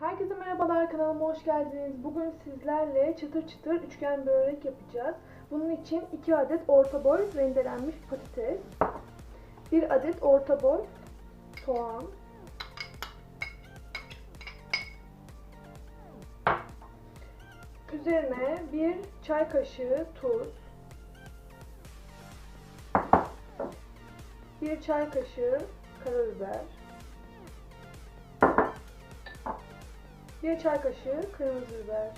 Herkese merhabalar kanalıma hoş geldiniz. Bugün sizlerle çıtır çıtır üçgen börek yapacağız. Bunun için 2 adet orta boy rendelenmiş patates, 1 adet orta boy soğan, üzerine 1 çay kaşığı tuz, 1 çay kaşığı karabiber, 1 çay kaşığı kırmızı biber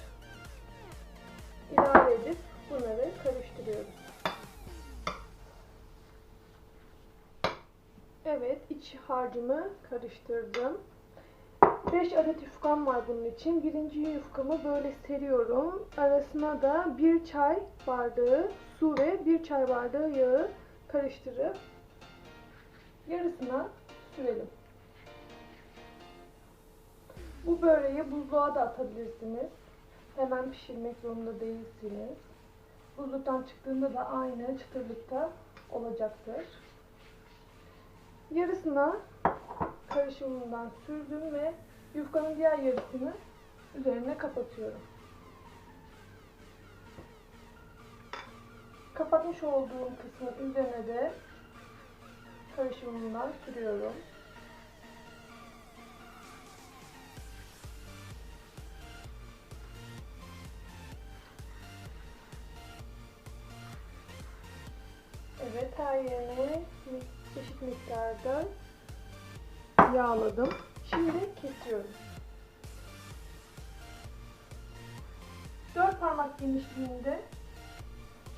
ilave edip bunları karıştırıyoruz. Evet, iç harcımı karıştırdım. 5 adet yufkam var bunun için. Birinci yufkamı böyle seriyorum. Arasına da 1 çay bardağı su ve 1 çay bardağı yağı karıştırıp yarısına sürelim. Böreği buzluğa da atabilirsiniz. Hemen pişirmek zorunda değilsiniz. Buzluktan çıktığında da aynı çıtırlıkta olacaktır. Yarısına karışımından sürdüm ve yufkanın diğer yarısını üzerine kapatıyorum. Kapatmış olduğum kısmın üzerine de karışımından sürüyorum. Evet her yerine eşit miktarda yağladım. Şimdi kesiyorum. Dört parmak genişliğinde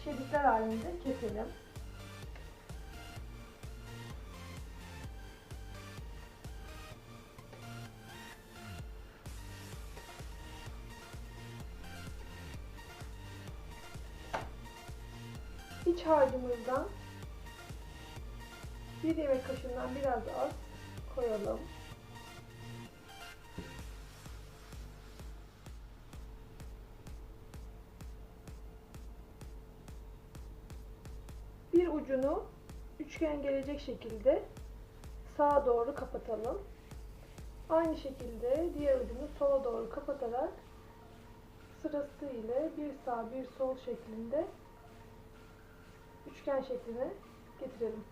şeritler halinde keselim. İç harcımızdan bir yemek kaşığından biraz az koyalım. Bir ucunu üçgen gelecek şekilde sağa doğru kapatalım. Aynı şekilde diğer ucunu sola doğru kapatarak sırası ile bir sağ bir sol şeklinde üçgen şekline getirelim.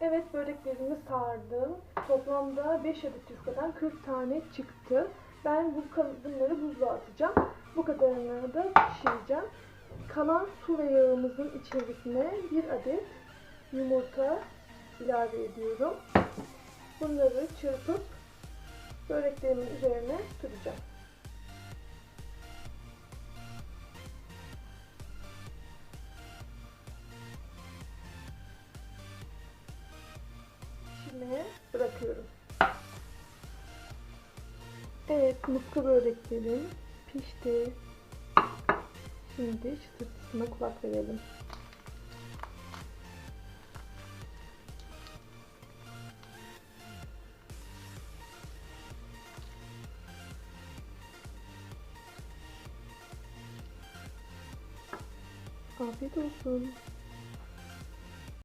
Evet böreklerimi sardım. Toplamda 5 adet yufkadan 40 tane çıktı. Ben bu bunları buzluğa atacağım. Bu kadarını da pişireceğim. Kalan su ve yağımızın içerisine bir adet yumurta ilave ediyorum. Bunları çırpıp böreklerimin üzerine süreceğim. Bırakıyorum. Evet, mutlu böreklerim pişti. Şimdi çıtırtısına kulak verelim. Afiyet olsun.